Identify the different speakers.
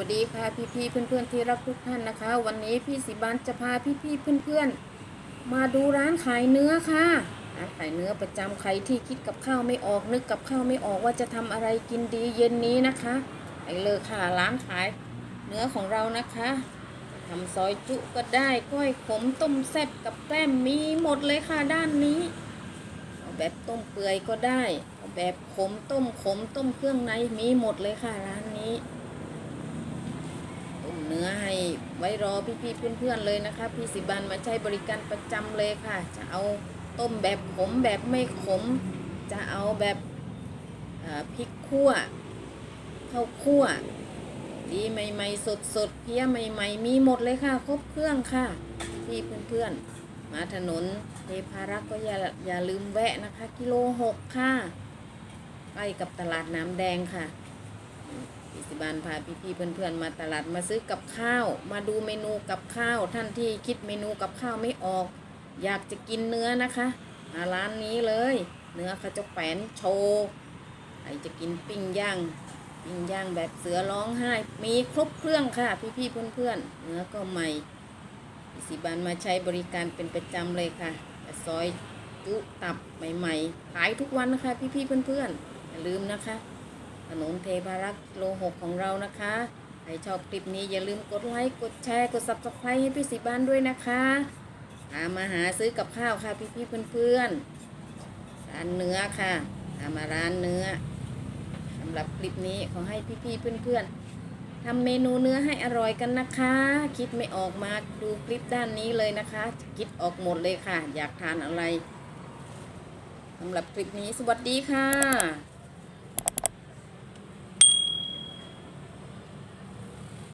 Speaker 1: วัสดีค่ะพี่พี่ๆเพื่อนๆที่รักทุกท่านนะคะ วันนี้พี่สีบานจะพาพี่พี่ๆเพื่อนๆ มาดูร้านขายเนื้อค่ะร้านขายเนื้อประจำใครที่คิดกับข้าวไม่ออกนึกกับข้าวไม่ออกว่าจะทำอะไรกินดีเย็นนี้นะคะไปเลยค่ะร้านขายเนื้อของเรานะคะทำซอยจุก็ได้ก้อยขมต้มแซ่บกับแกล้มมีหมดเลยค่ะด้านนี้เอาแบบต้มเปื่อยก็ได้เอาแบบขมต้มขมต้มเครื่องในมีหมดเลยค่ะร้านนี้ ต้มเนื้อให้ไว้รอพี่ๆเพื่อนๆเลยนะคะ พี่สิบันมาใช้บริการประจำเลยค่ะ จะเอาต้มแบบขมแบบไม่ขม จะเอาแบบพริกคั่วข้าวคั่ว ดีใหม่ๆ สดๆ เพี้ยใหม่ๆ มีหมดเลยค่ะ ครบเครื่องค่ะพี่เพื่อนๆ มาถนนเทพารักษ์ก็อย่าอย่าลืมแวะนะคะ กิโลหกค่ะใกล้กับตลาดน้ำแดงค่ะ พิสิบานพาพี่ๆเพื่อนๆมาตลาดมาซื้อกับข้าว มาดูเมนูกับข้าว ท่านที่คิดเมนูกับข้าวไม่ออก อยากจะกินเนื้อนะคะมาร้านนี้เลย เนื้อขาจะแขวนโชว์ใครจะกินปิ้งย่างปิ้งย่างแบบเสือร้องไห้ มีครบเครื่องค่ะ พี่ๆเพื่อนๆเนื้อก็ใหม่พิสิบานมาใช้บริการเป็นประจำเลยค่ะซอยจุตับใหม่ๆขายทุกวันนะคะ พี่ๆเพื่อนๆอย่าลืมนะคะ ถนนเทพารักษ์โลหกของเรานะคะ ใครชอบคลิปนี้อย่าลืมกดไลค์ กดแชร์ กด subscribe ให้พี่สิบ้านด้วยนะคะตามมาหาซื้อกับข้าวค่ะพี่ๆเพื่อนๆ ร้านเนื้อค่ะตามมาร้านเนื้อสำหรับคลิปนี้ขอให้พี่ๆเพื่อนๆทำเมนูเนื้อให้อร่อยกันนะคะ คิดไม่ออกมาดูคลิปด้านนี้เลยนะคะ คิดออกหมดเลยค่ะ อยากทานอะไรสำหรับคลิปนี้สวัสดีค่ะ